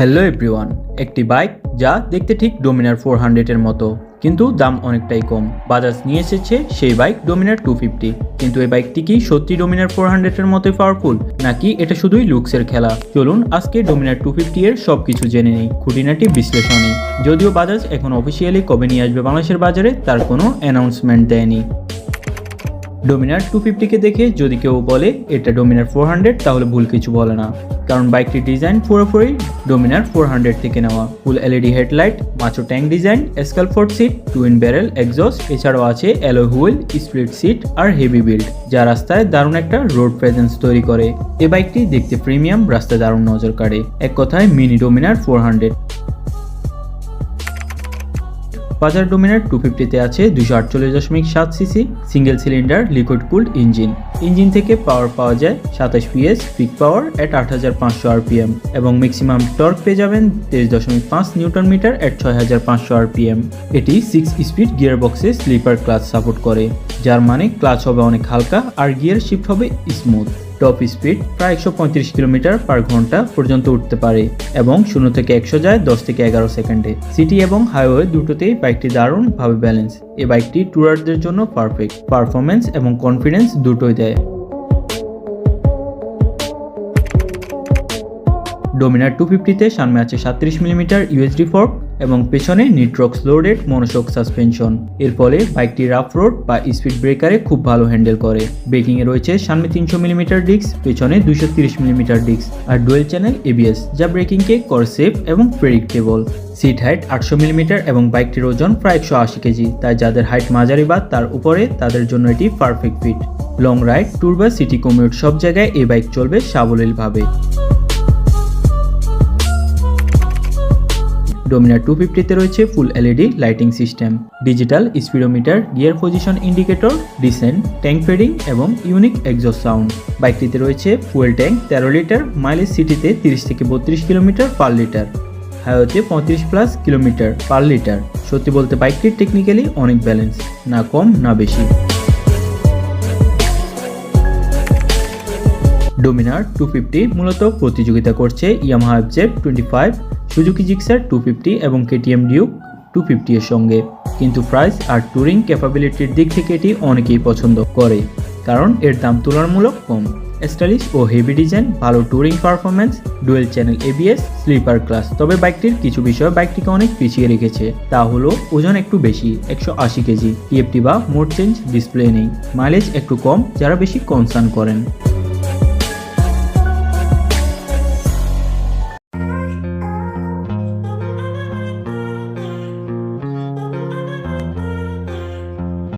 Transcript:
Hello everyone একটি bike যা দেখতে ঠিক ডোমিনার ফোর হান্ড্রেডের মতো, কিন্তু দাম অনেকটাই কম। বাজাজ নিয়ে এসেছে সেই বাইক ডোমিনার টু ফিফটি কিন্তু এই বাইকটি কি সত্যি ডোমিনার ফোর হান্ড্রেডের মতোই পাওয়ারফুল নাকি এটা শুধুই লুকসের খেলা? চলুন আজকে ডোমিনার টু ফিফটি এর সব কিছু জেনে নেই, খুঁটিনাটি বিশ্লেষণে যদিও বাজাজ এখন অফিসিয়ালি কবে নিয়ে আসবে বাংলাদেশের বাজারে, তার কোনো অ্যানাউন্সমেন্ট দেয়নি। ডোমিনার টু ফিফটিকে দেখে যদি কেউ বলে এটা ডোমিনার ফোর হান্ড্রেড তাহলে ভুল কিছু বলে না। কারণ বাইকটির ডিজাইন পুরোপুরি ডোমিনার ফোর হান্ড্রেড থেকে নেওয়া। Full LED headlight macho tank design এসকাল ফোর্ট সিট টুইন ব্যারেল এক্সস্ট এছাড়াও আছে অ্যালো হুইল স্প্লিট সিট আর হেভি বিল্ড যা রাস্তায় দারুণ একটা রোড প্রেজেন্স তৈরি করে। এ বাইকটি দেখতে প্রিমিয়াম রাস্তায় দারুণ নজর কাড়ে। এক কথায় মিনি ডোমিনার ফোর হান্ড্রেড বাজার ডোমিনার টু ফিফটিতে আছে দুশো আটচল্লিশ দশমিক সাত CC single cylinder liquid cooled engine. Engine থেকে পাওয়ার পাওয়া যায় সাতাশ পিএস পিক পাওয়ার অ্যাট আট হাজার পাঁচশো আরপিএম এবং ম্যাক্সিমাম টর্ক পেয়ে যাবেন তেইশ দশমিক পাঁচ নিউটন মিটার অ্যাট ছয় হাজার পাঁচশো আরপিএম। এটি সিক্স স্পিড গিয়ার বক্সে স্লিপার ক্লাচ সাপোর্ট করে, যার মানে ক্লাচ হবে অনেক হালকা আর গিয়ার শিফট হবে স্মুথ টপ স্পিড প্রায় একশো পঁয়ত্রিশ কিলোমিটার পার ঘণ্টা পর্যন্ত উঠতে পারে এবং শূন্য থেকে একশো যায় দশ থেকে এগারো সেকেন্ডে। সিটি এবং হাইওয়ে দুটোতেই বাইকটি দারুণভাবে ব্যালেন্স। এই বাইকটি ট্যুরারদের জন্য পারফেক্ট। পারফরমেন্স এবং কনফিডেন্স দুটোই দেয়। ডোমিনার টু ফিফটিতে সামনে আছে সাত্রিশ মিলিমিটার ইউএসডি ফোর্ক। এবং পেছনে নিট্রক্স লোডেড মনোশক সাসপেনশন। এর ফলে বাইকটি রাফ রোড বা স্পিড ব্রেকারে খুব ভালো হ্যান্ডেল করে। ব্রেকিংয়ে রয়েছে সামনে তিনশো মিলিমিটার ডিস্ক, পেছনে দুশো তিরিশ মিলিমিটার ডিস্ক আর ডুয়েল চ্যানেল এবিএস যা ব্রেকিংকে কর সেফ এবং প্রেডিক্টেবল সিট হাইট আটশো মিলিমিটার এবং বাইকটির ওজন প্রায় একশো আশি কেজি, তাই যাদের হাইট মাঝারি বা তার উপরে, তাদের জন্য এটি perfect fit long ride tour বা সিটি কমিউট সব জায়গায় এই বাইক চলবে সাবলীলভাবে। ডোমিনার টু ফিফটিতে রয়েছে full LED lighting system digital speedometer gear position indicator decent tank fading এবং ইউনিক এক্সস্ট সাউন্ড বাইকটিতে রয়েছে ফুয়েল ট্যাঙ্ক তেরো লিটার মাইলেজ সিটিতে তিরিশ থেকে বত্রিশ কিলোমিটার পার লিটার হাইওয়েতে পঁয়ত্রিশ প্লাস কিলোমিটার পার লিটার সত্যি বলতে বাইকটির টেকনিক্যালি অনেক ব্যালেন্স না কম, না বেশি। ডোমিনার টু ফিফটি মূলত প্রতিযোগিতা করছে Yamaha FZ twenty five Suzuki Gixxer two fifty এবং কেটিএম ডিউক টু ফিফটি এর সঙ্গে। কিন্তু প্রাইস আর ট্যুরিং ক্যাপাবিলিটির দিক থেকে এটি অনেকেই পছন্দ করে, কারণ এর দাম তুলনামূলক কম। স্টাইলিশ ও হেভি ডিজাইন ভালো touring performance dual channel ABS slipper clutch তবে বাইকটির কিছু বিষয় বাইকটিকে অনেক পিছিয়ে রেখেছে, তা হলো ওজন একটু বেশি, একশো আশি কেজি টিএফটি বা মোড চেঞ্জ ডিসপ্লে নেই। মাইলেজ একটু কম, যারা বেশি কনসার্ন করেন।